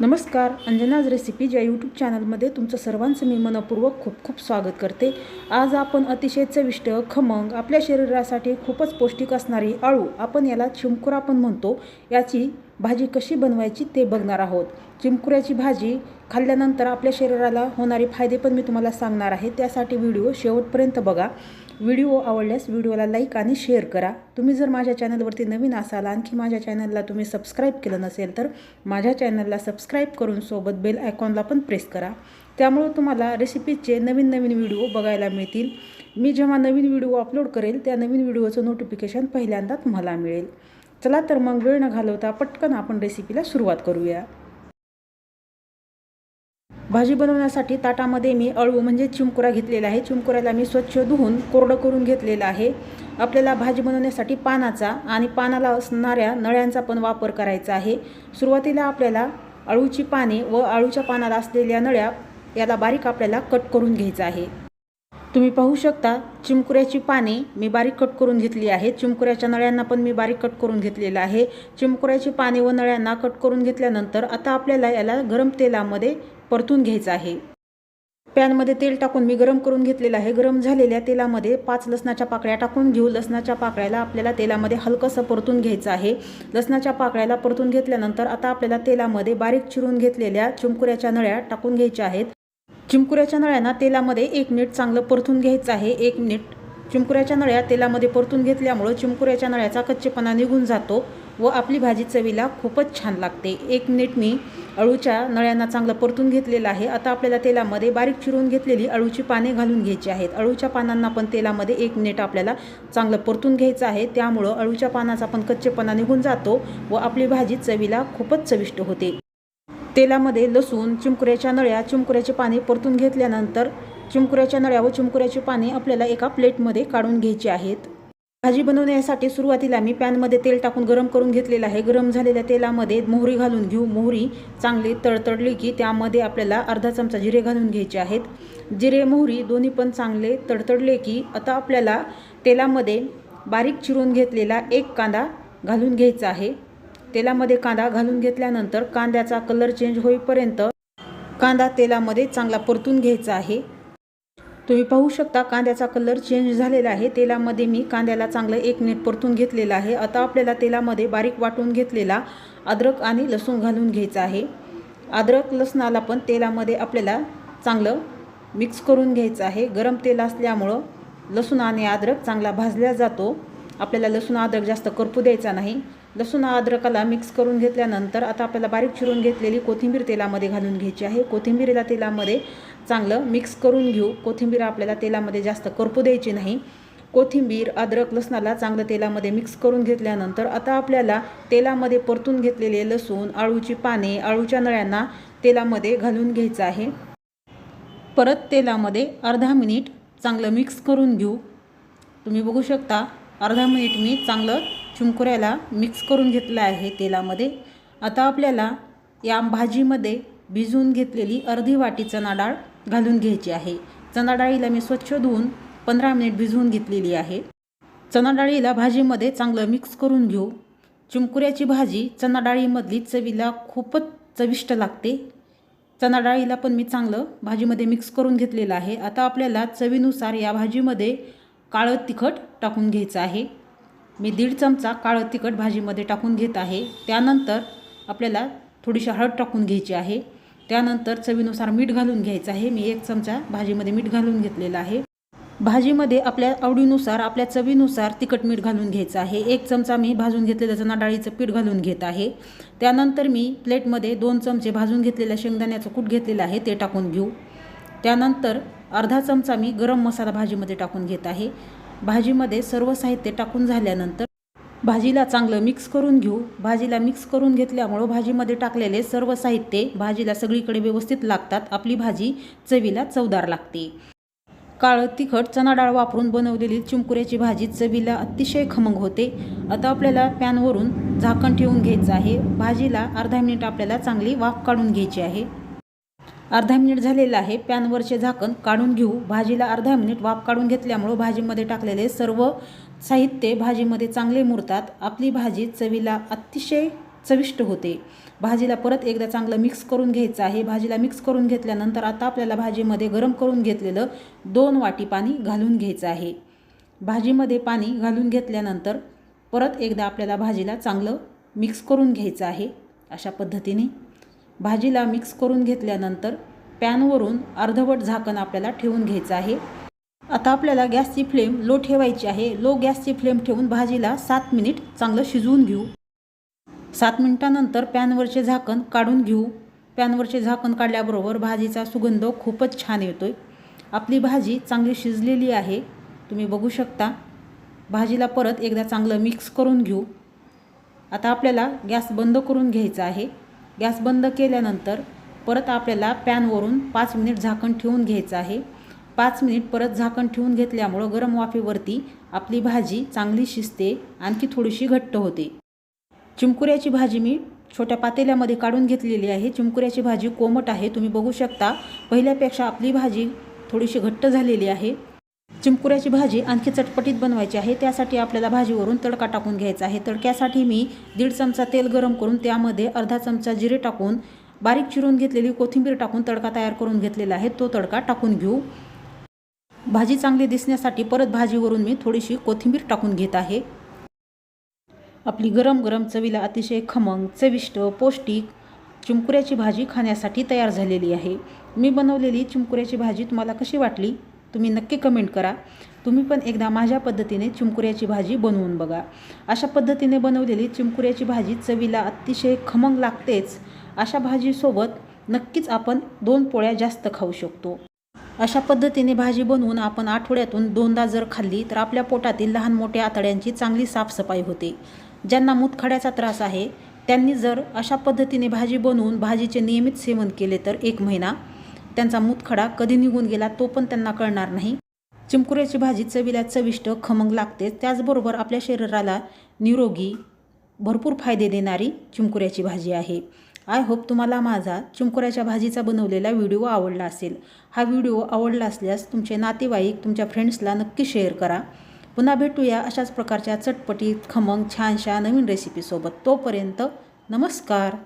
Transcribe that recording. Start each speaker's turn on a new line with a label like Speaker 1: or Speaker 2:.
Speaker 1: नमस्कार अंजनाज रेसिपीज या यूट्यूब चॅनलमध्ये तुमचं सर्वांचं मी मनपूर्वक खूप खूप स्वागत करते. आज आपण अतिशय चविष्ट खमंग आपल्या शरीरासाठी खूपच पौष्टिक असणारी आळू आपण याला चिमकुरा पण म्हणतो. याची भाजी कशी बनवायची ते बघणार आहोत. चिमकुऱ्याची भाजी खाल्ल्यानंतर आपल्या शरीराला होणारे फायदे पण मी तुम्हाला सांगणार आहे. त्यासाठी व्हिडिओ शेवटपर्यंत बघा. व्हिडिओ आवडल्यास व्हिडिओला लाईक आणि शेअर करा. तुम्ही जर माझ्या चॅनलवरती नवीन असाल आणखी माझ्या चॅनलला तुम्ही सबस्क्राईब केलं नसेल तर माझ्या चॅनलला सबस्क्राईब करून सोबत बेल आयकॉनला पण प्रेस करा. त्यामुळे तुम्हाला रेसिपीचे नवीन नवीन व्हिडिओ बघायला मिळतील. मी जेव्हा नवीन व्हिडिओ अपलोड करेल त्या नवीन व्हिडिओचं नोटिफिकेशन पहिल्यांदा तुम्हाला मिळेल. चला तर मग वेळ न घालवता पटकन आपण रेसिपीला सुरुवात करूया. भाजी बनवण्यासाठी ताटामध्ये मी अळू म्हणजे चिमकुरा घेतलेला आहे. चिमकुऱ्याला मी स्वच्छ धुवून कोरडं करून घेतलेलं आहे. आपल्याला भाजी बनवण्यासाठी पानाचा आणि पानाला असणाऱ्या नळ्यांचा पण वापर करायचा आहे. सुरुवातीला आपल्याला अळूची पाने व अळूच्या पानाला असलेल्या नळ्या याला बारीक आपल्याला कट करून घ्यायचं आहे. तुम्ही पाहू शकता चिमकुऱ्याची पाने मी बारीक कट करून घेतली आहे. चिमकुऱ्याच्या नळ्यांना पण मी बारीक कट करून घेतलेलं आहे. चिमकुऱ्याची पाने व नळ्यांना कट करून घेतल्यानंतर आता आपल्याला याला गरम तेलामध्ये परतून घ्यायचं आहे. पॅनमध्ये तेल टाकून मी गरम करून घेतलेलं आहे. गरम झालेल्या तेलामध्ये पाच लसणाच्या पाकळ्या टाकून घेऊ. लसणाच्या पाकळ्याला आपल्याला तेलामध्ये हलकंसं परतून घ्यायचं आहे. लसणाच्या पाकळ्याला परतून घेतल्यानंतर आता आपल्याला तेलामध्ये बारीक चिरून घेतलेल्या चिमकुऱ्याच्या नळ्या टाकून घ्यायच्या आहेत. चिमकुऱ्याच्या नळ्यांना तेलामध्ये एक मिनिट चांगलं परतून घ्यायचं आहे. एक मिनिट. चिमकुऱ्याच्या नळ्या तेलामध्ये परतून घेतल्यामुळं चिमकुऱ्याच्या नळ्याचा कच्चेपणा निघून जातो व आपली भाजी चवीला खूपच छान लागते. एक मिनिट मी अळूच्या नळ्यांना चांगलं परतून घेतलेलं आहे. आता आपल्याला तेलामध्ये बारीक चिरून घेतलेली अळूची पाने घालून घ्यायची आहेत. अळूच्या पानांना पण तेलामध्ये एक मिनिट आपल्याला चांगलं परतून घ्यायचं आहे. त्यामुळं अळूच्या पानाचा पण कच्चेपणा निघून जातो व आपली भाजी चवीला खूपच चविष्ट होते. तेलामध्ये लसूण चिमकुऱ्याच्या नळ्या चिमकुऱ्याचे पाने परतून घेतल्यानंतर चिमकुऱ्याच्या नळ्या व चिमकुऱ्याची पाने आपल्याला एका प्लेटमध्ये काढून घ्यायची आहेत. भाजी बनवण्यासाठी सुरुवातीला मी पॅनमध्ये तेल टाकून गरम करून घेतलेलं आहे. गरम झालेल्या तेलामध्ये मोहरी घालून घेऊ. मोहरी चांगली तडतडली की त्यामध्ये आपल्याला अर्धा चमचा जिरे घालून घ्यायचे आहेत. जिरे मोहरी दोन्ही पण चांगले तडतडले की आता आपल्याला तेलामध्ये बारीक चिरून घेतलेला एक कांदा घालून घ्यायचा आहे. तेलामध्ये कांदा घालून घेतल्यानंतर कांद्याचा कलर चेंज होईपर्यंत कांदा तेलामध्ये चांगला परतून घ्यायचा आहे. तुम्ही पाहू शकता कांद्याचा कलर चेंज झालेला आहे. तेलामध्ये मी कांद्याला चांगलं एक मिनिट परतून घेतलेलं आहे. आता आपल्याला तेलामध्ये बारीक वाटून घेतलेला अद्रक आणि लसूण घालून घ्यायचा आहे. अद्रक लसणाला पण तेलामध्ये आपल्याला चांगलं मिक्स करून घ्यायचं आहे. गरम तेल असल्यामुळं लसूण आणि अद्रक चांगला भाजला जातो. आपल्याला लसूण अद्रक जास्त करपू द्यायचा नाही. लसूण अद्रकाला मिक्स करून घेतल्यानंतर आता आपल्याला बारीक चिरून घेतलेली कोथिंबीर तेलामध्ये घालून घ्यायची आहे. कोथिंबीरीला तेलामध्ये चांगलं मिक्स करून घेऊ. कोथिंबीर आपल्याला तेलामध्ये जास्त करपू द्यायची नाही. कोथिंबीर अद्रक लसणाला चांगलं तेलामध्ये मिक्स करून घेतल्यानंतर आता आपल्याला तेलामध्ये परतून घेतलेले लसूण आळूची पाने आळूच्या नळ्यांना तेलामध्ये घालून घ्यायचं आहे. परत तेलामध्ये अर्धा मिनिट चांगलं मिक्स करून घेऊ. तुम्ही बघू शकता अर्धा मिनिट मी चांगलं चिमकुऱ्याला मिक्स करून घेतलं आहे तेलामध्ये. आता आपल्याला या भाजीमध्ये भिजवून घेतलेली अर्धी वाटी चणा डाळ घालून घ्यायची आहे. चणा डाळीला मी स्वच्छ धुवून पंधरा मिनिट भिजवून घेतलेली आहे. चणा डाळीला भाजीमध्ये चांगलं मिक्स करून घेऊ. चिमकुऱ्याची भाजी चणा डाळीमधली चवीला खूपच चविष्ट लागते. चणा डाळीला पण मी चांगलं भाजीमध्ये मिक्स करून घेतलेलं आहे. आता आपल्याला चवीनुसार या भाजीमध्ये काळं तिखट टाकून घ्यायचं आहे. मी दीड चमचा काळं तिखट भाजीमध्ये टाकून घेत आहे. त्यानंतर आपल्याला थोडीशी हळद टाकून घ्यायची आहे. त्यानंतर चवीनुसार मीठ घालून घ्यायचं आहे. मी एक चमचा भाजीमध्ये मीठ घालून घेतलेलं आहे. भाजीमध्ये आपल्या आवडीनुसार आपल्या चवीनुसार तिखट मीठ घालून घ्यायचं आहे. एक चमचा मी भाजून घेतलेलं चणा डाळीचं पीठ घालून घेत आहे. त्यानंतर मी प्लेटमध्ये दोन चमचे भाजून घेतलेल्या शेंगदाण्याचं कूट घेतलेलं आहे. ते टाकून घेऊ. त्यानंतर अर्धा चमचा मी गरम मसाला भाजीमध्ये टाकून घेत आहे. भाजीमध्ये सर्व साहित्य टाकून झाल्यानंतर भाजीला चांगलं मिक्स करून घेऊ. भाजीला मिक्स करून घेतल्यामुळं भाजीमध्ये टाकलेले सर्व साहित्य भाजीला सगळीकडे व्यवस्थित लागतात. आपली भाजी चवीला चवदार लागते. काळं तिखट चणा डाळ वापरून बनवलेली चिमकुऱ्याची भाजी चवीला अतिशय खमंग होते. आता आपल्याला पॅनवरून झाकण ठेवून घ्यायचं आहे. भाजीला अर्धा मिनिट आपल्याला चांगली वाफ काढून घ्यायची आहे. अर्धा मिनिट झालेलं आहे. पॅनवरचे झाकण काढून घेऊ. भाजीला अर्धा मिनिट वाफ काढून घेतल्यामुळं भाजीमध्ये टाकलेले सर्व साहित्य भाजीमध्ये चांगले मुरतात. आपली भाजी चवीला अतिशय चविष्ट होते. भाजीला परत एकदा चांगलं मिक्स करून घ्यायचं आहे. भाजीला मिक्स करून घेतल्यानंतर आता आपल्याला भाजीमध्ये गरम करून घेतलेलं दोन वाटी पाणी घालून घ्यायचं आहे. भाजीमध्ये पाणी घालून घेतल्यानंतर परत एकदा आपल्याला भाजीला चांगलं मिक्स करून घ्यायचं आहे. अशा पद्धतीने भाजीला मिक्स करून घेतल्यानंतर पॅनवरून अर्धवट झाकण आपल्याला ठेवून घ्यायचं आहे. आता आपल्याला गॅसची फ्लेम लो ठेवायची आहे. लो गॅसची फ्लेम ठेवून भाजीला सात मिनिट चांगलं शिजवून घेऊ. सात मिनिटानंतर पॅनवरचे झाकण काढून घेऊ. पॅनवरचे झाकण काढल्याबरोबर भाजीचा सुगंध खूपच छान येतोय. आपली भाजी चांगली शिजलेली आहे. तुम्ही बघू शकता. भाजीला परत एकदा चांगलं मिक्स करून घेऊ. आता आपल्याला गॅस बंद करून घ्यायचा आहे. गॅस बंद केल्यानंतर परत आपल्याला पॅनवरून पाच मिनिट झाकण ठेवून घ्यायचं आहे. पाच मिनिट परत झाकण ठेवून घेतल्यामुळं गरम वाफेवरती आपली भाजी चांगली शिजते आणखी थोडीशी घट्ट होते. चिमकुऱ्याची भाजी मी छोट्या पातेल्यामध्ये काढून घेतलेली आहे. चिमकुऱ्याची भाजी कोमट आहे तुम्ही बघू शकता. पहिल्यापेक्षा आपली भाजी थोडीशी घट्ट झालेली आहे. चिमकुऱ्याची भाजी आणखी चटपटीत बनवायची आहे. त्यासाठी आपल्याला भाजीवरून तडका टाकून घ्यायचा आहे. तडक्यासाठी मी दीड चमचा तेल गरम करून त्यामध्ये अर्धा चमचा जिरे टाकून बारीक चिरून घेतलेली कोथिंबीर टाकून तडका तयार करून घेतलेला आहे. तो तडका टाकून घेऊ. भाजी चांगली दिसण्यासाठी परत भाजीवरून मी थोडीशी कोथिंबीर टाकून घेत आहे. आपली गरम गरम चवीला अतिशय खमंग चविष्ट पौष्टिक चिमकुऱ्याची भाजी खाण्यासाठी तयार झालेली आहे. मी बनवलेली चिमकुऱ्याची भाजी तुम्हाला कशी वाटली? तुम्ही नक्की कमेंट करा. तुम्ही पण एकदा माझ्या पद्धतीने चिमकुऱ्याची भाजी बनवून बघा. अशा पद्धतीने बनवलेली चिमकुऱ्याची भाजी चवीला अतिशय खमंग लागतेच. अशा भाजीसोबत नक्कीच आपण दोन पोळ्या जास्त खाऊ शकतो. अशा पद्धतीने भाजी बनवून आपण आठवड्यातून दोनदा जर खाल्ली तर आपल्या पोटातील लहान मोठ्या आतड्यांची चांगली साफसफाई होते. ज्यांना मुतखड्याचा त्रास आहे त्यांनी जर अशा पद्धतीने भाजी बनवून भाजीचे नियमित सेवन केले तर एक महिना त्यांचा मूतखडा कधी निघून गेला तो पण त्यांना कळणार नाही. चिमकुऱ्याची भाजी चवीला चविष्ट खमंग लागते. त्याचबरोबर आपल्या शरीराला निरोगी भरपूर फायदे देणारी चिमकुऱ्याची भाजी आहे. आय होप तुम्हाला माझा चिमकुऱ्याच्या भाजीचा बनवलेला व्हिडिओ आवडला असेल. हा व्हिडिओ आवडला असल्यास तुमचे नातेवाईक तुमच्या फ्रेंड्सला नक्की शेअर करा. पुन्हा भेटूया अशाच प्रकारच्या चटपटीत खमंग छानशा नवीन रेसिपीसोबत तोपर्यंत नमस्कार.